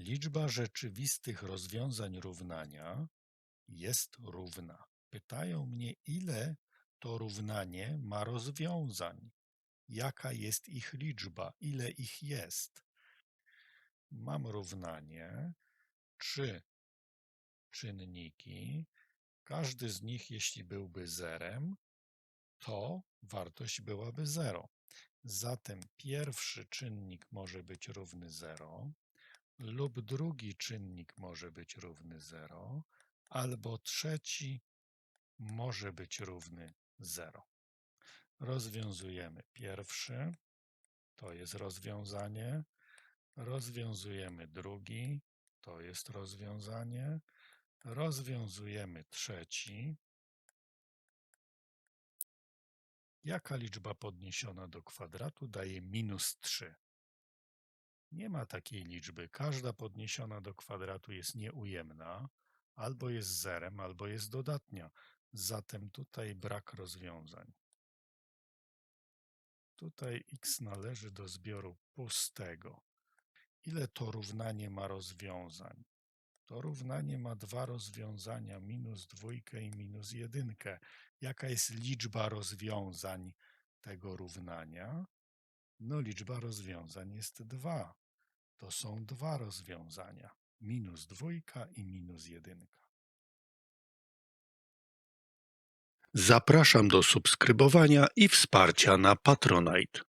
Liczba rzeczywistych rozwiązań równania jest równa. Pytają mnie, ile to równanie ma rozwiązań. Jaka jest ich liczba? Ile ich jest? Mam równanie, trzy czynniki. Każdy z nich, jeśli byłby zerem, to wartość byłaby 0. Zatem pierwszy czynnik może być równy 0, lub drugi czynnik może być równy 0, albo trzeci może być równy 0. Rozwiązujemy pierwszy, to jest rozwiązanie. Rozwiązujemy drugi, to jest rozwiązanie. Rozwiązujemy trzeci. Jaka liczba podniesiona do kwadratu daje minus 3? Nie ma takiej liczby. Każda podniesiona do kwadratu jest nieujemna, albo jest zerem, albo jest dodatnia. Zatem tutaj brak rozwiązań. Tutaj x należy do zbioru pustego. Ile to równanie ma rozwiązań? To równanie ma dwa rozwiązania, minus dwójkę i minus jedynkę. Jaka jest liczba rozwiązań tego równania? No, liczba rozwiązań jest dwa. To są dwa rozwiązania, minus dwójka i minus jedynka. Zapraszam do subskrybowania i wsparcia na Patronite.